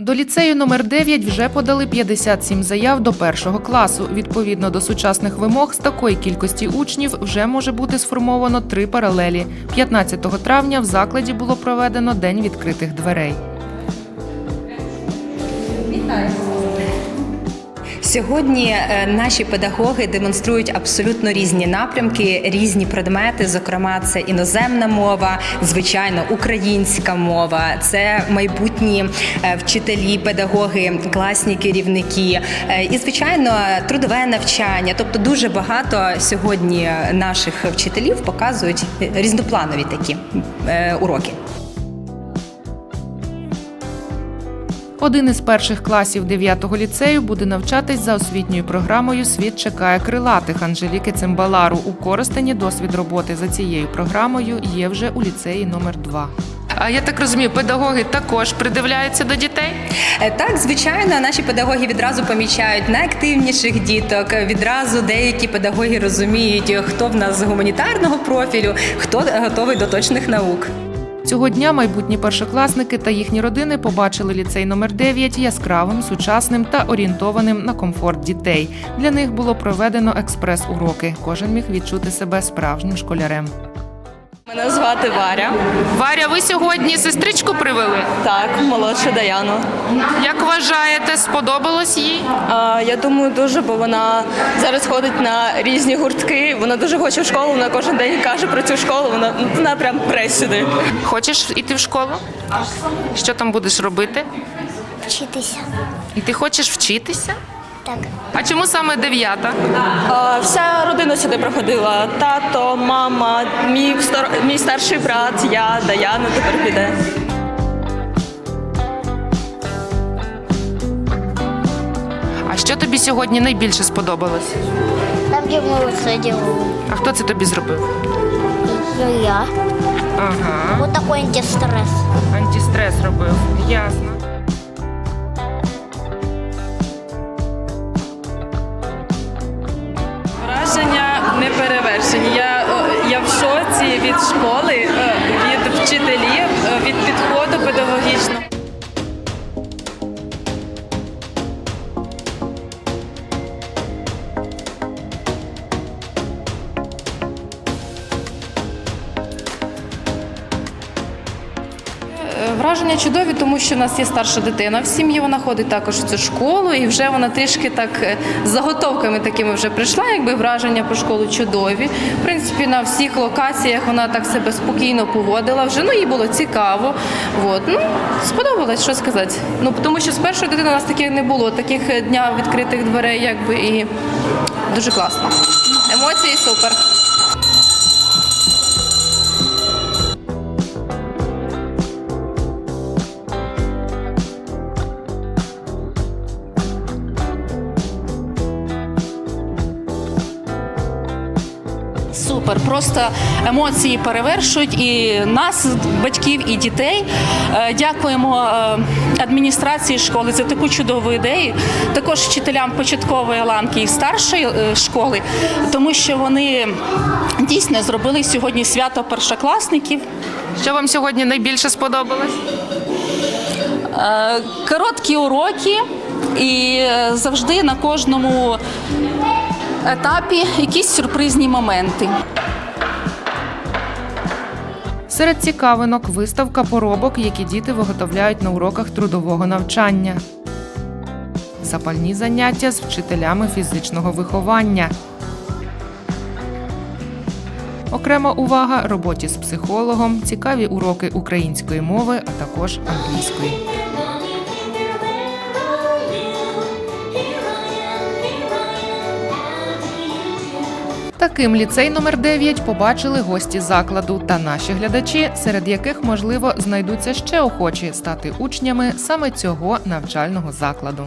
До ліцею номер 9 вже подали 57 заяв до першого класу. Відповідно до сучасних вимог, з такої кількості учнів вже може бути сформовано три паралелі. 15 травня в закладі було проведено День відкритих дверей. Сьогодні е, наші педагоги демонструють абсолютно різні напрямки, різні предмети. Зокрема, це іноземна мова, звичайно, українська мова, це майбутні е, вчителі, педагоги, класні керівники е, і, звичайно, трудове навчання. Тобто, дуже багато сьогодні наших вчителів показують різнопланові такі уроки. Один із перших класів 9-го ліцею буде навчатись за освітньою програмою Світ чекає крилатих Анжеліки Цимбалару. У Коростені досвід роботи за цією програмою є вже у ліцеї номер 2 А я так розумію, педагоги також придивляються до дітей. Е, Так, звичайно, наші педагоги відразу помічають найактивніших діток. Відразу деякі педагоги розуміють, хто в нас з гуманітарного профілю, хто готовий до точних наук. Цього дня майбутні першокласники та їхні родини побачили ліцей номер 9 яскравим, сучасним та орієнтованим на комфорт дітей. Для них було проведено експрес-уроки. Кожен міг відчути себе справжнім школярем. Мене звати Варя. Варя, ви сьогодні сестричку привели. Так, молодша Даяну. Як вважаєте, сподобалось їй? А, я думаю, дуже, бо вона зараз ходить на різні гуртки. Вона дуже хоче в школу. Вона кожен день каже про цю школу. Вона вона прям пре сюди. Хочеш іти в школу? Що там будеш робити? Вчитися. І ти хочеш вчитися? Так. А чому саме дев'ята? Вся родина сюди проходила. Тато, мама, мій, стар... мій старший брат, я, Даяна тепер піде. А що тобі сьогодні найбільше сподобалось? Там, где мы все делали. А хто це тобі зробив? Ну, я. Ага. Вот такой антистресс. Антистрес робив. Ясно. Перевершені. Я, е, я в шоці від школи, е, від вчителів, е, від підходу педагогічного. Враження чудові, тому що в нас є старша дитина в сім'ї. Вона ходить також в цю школу, і вже вона трішки так е, з заготовками такими вже прийшла. Якби враження про школу чудові. В принципі, на всіх локаціях вона так себе спокійно поводила. Вже ну їй було цікаво. От ну сподобалось, що сказати. Ну тому що з першої дитини у нас таких не було. Таких е, дня відкритих дверей, якби і дуже класно. Емоції супер. Супер, просто емоції перевершують і нас, батьків, і дітей. Е, Дякуємо е, адміністрації школи за таку чудову ідею. Також вчителям початкової ланки і старшої е, школи, тому що вони дійсно зробили сьогодні свято першокласників. Що вам сьогодні найбільше сподобалось? Короткі уроки і завжди на кожному етапі якісь сюрпризні моменти. Серед цікавинок виставка поробок, які діти виготовляють на уроках трудового навчання. Запальні заняття з вчителями фізичного виховання. Окрема увага роботі з психологом, цікаві уроки української мови, а також англійської. Таким ліцей номер 9 побачили гості закладу та наші глядачі, серед яких можливо знайдуться ще охочі стати учнями саме цього навчального закладу.